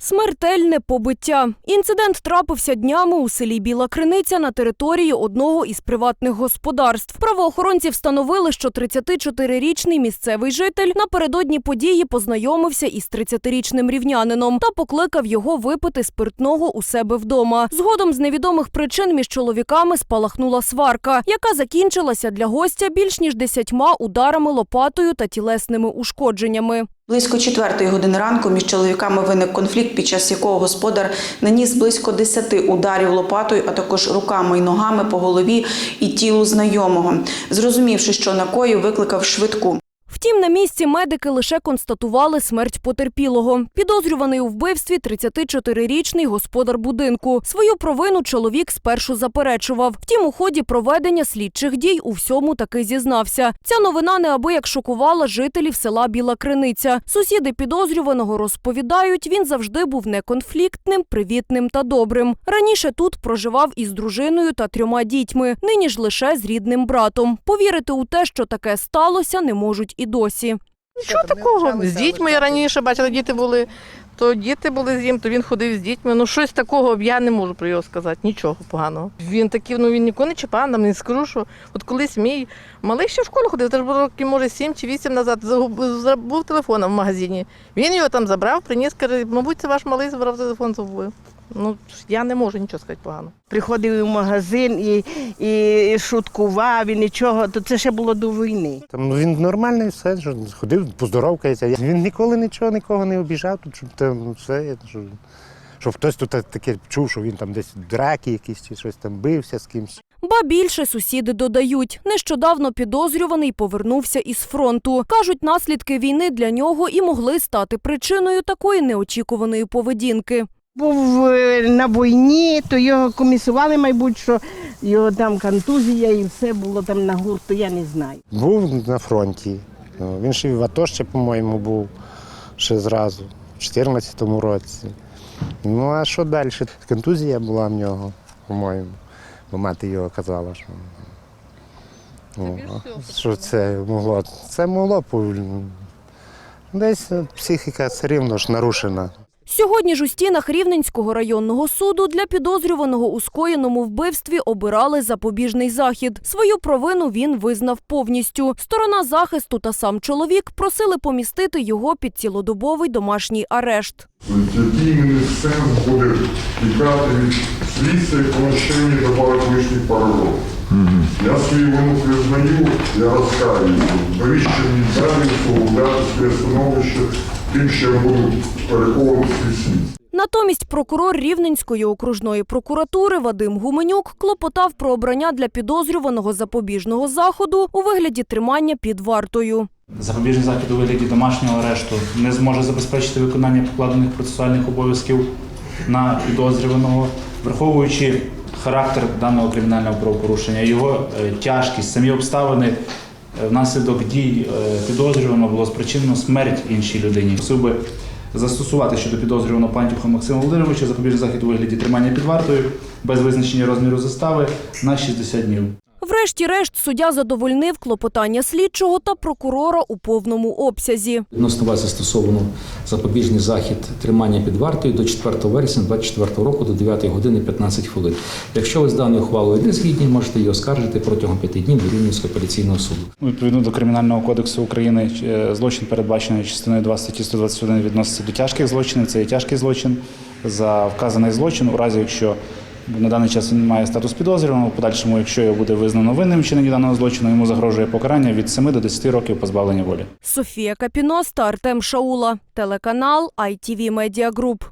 Смертельне побиття. Інцидент трапився днями у селі Біла Криниця на території одного із приватних господарств. Правоохоронці встановили, що 34-річний місцевий житель напередодні події познайомився із 30-річним рівнянином та покликав його випити спиртного у себе вдома. Згодом з невідомих причин між чоловіками спалахнула сварка, яка закінчилася для гостя більш ніж десятьма ударами лопатою та тілесними ушкодженнями. Близько четвертої години ранку між чоловіками виник конфлікт, під час якого господар наніс близько десяти ударів лопатою, а також руками і ногами по голові і тілу знайомого. Зрозумівши, що накоїв, викликав швидку. Втім, на місці медики лише констатували смерть потерпілого. Підозрюваний у вбивстві 34-річний господар будинку. Свою провину чоловік спершу заперечував. Втім, у ході проведення слідчих дій у всьому таки зізнався. Ця новина неабияк шокувала жителів села Біла Криниця. Сусіди підозрюваного розповідають, він завжди був неконфліктним, привітним та добрим. Раніше тут проживав із дружиною та трьома дітьми, нині ж лише з рідним братом. Повірити у те, що таке сталося, не можуть і досі. Нічого такого. З дітьми я раніше бачила, діти були, то діти були з ним, то він ходив з дітьми. Ну щось такого я не можу про його сказати, нічого поганого. Він такий, ну він нікого не чіпав, нам не скажу, що от колись мій малий ще в школу ходив, теж було років, може, 7 чи 8 назад, забув телефон в магазині. Він його там забрав, приніс, каже, мабуть, це ваш малий забрав телефон забув. Ну, я не можу нічого сказати погано. Приходив в магазин і, і шуткував, і нічого, то це ще було до війни. Там ну, він нормальний, все що ходив, поздоровкається. Він ніколи нічого нікого не обіжав, тут щоб там все, що, щоб хтось тут таке чув, що він там десь драки якісь чи щось там бився з кимсь. Ба більше сусіди додають, нещодавно підозрюваний повернувся із фронту. Кажуть, наслідки війни для нього і могли стати причиною такої неочікуваної поведінки. Був е, на війні, то його комісували, мабуть, що його там контузія і все було там на гурту, я не знаю. Був на фронті. Ну, Він ще й в АТО ще, по-моєму, був ще зразу, в 2014 році. Ну а що далі? Контузія була в нього, по-моєму. Бо мати його казала, що, ну, що це могло. Це могло десь психіка все рівно ж нарушена. Сьогодні ж у стінах Рівненського районного суду для підозрюваного у скоєному вбивстві обирали запобіжний захід. Свою провину він визнав повністю. Сторона захисту та сам чоловік просили помістити його під цілодобовий домашній арешт. Який сенс буде тікати від слідства і поміщення добавити лишніх пару років. Я свою вину признаю, я розкаюсь. Навіщо мені далі усугубляти своє становище тим, що я буду переховувати? Натомість прокурор Рівненської окружної прокуратури Вадим Гуменюк клопотав про обрання для підозрюваного запобіжного заходу у вигляді тримання під вартою. Запобіжний захід у вигляді домашнього арешту не зможе забезпечити виконання покладених процесуальних обов'язків на підозрюваного, враховуючи характер даного кримінального правопорушення, його е, тяжкість, самі обставини. Е, Внаслідок дій е, підозрюваного було спричинено смерть іншій людині. Просив би застосувати щодо підозрюваного Пантюха Максима Володимировича запобіжний захід у вигляді тримання під вартою без визначення розміру застави на 60 днів. Врешті-решт суддя задовольнив клопотання слідчого та прокурора у повному обсязі. Відносно вас застосовано запобіжний захід тримання під вартою до 4 вересня 2024 року до 9 години 15 хвилин. Якщо ви з даною ухвалою не згідні, можете її оскаржити протягом 5 днів до Рівненського апеляційного суду. Ну, Відповідно до Кримінального кодексу України е, злочин, передбачений частиною 2 статті 121, відноситься до тяжких злочинів. Це є тяжкий злочин. За вказаний злочин, у разі якщо на даний час він має статус підозрюваного, в подальшому, якщо його буде визнано винним вчинення даного злочину, йому загрожує покарання від 7 до 10 років позбавлення волі. Софія Капіноста, та Артем Шаула. Телеканал ITV Media Group.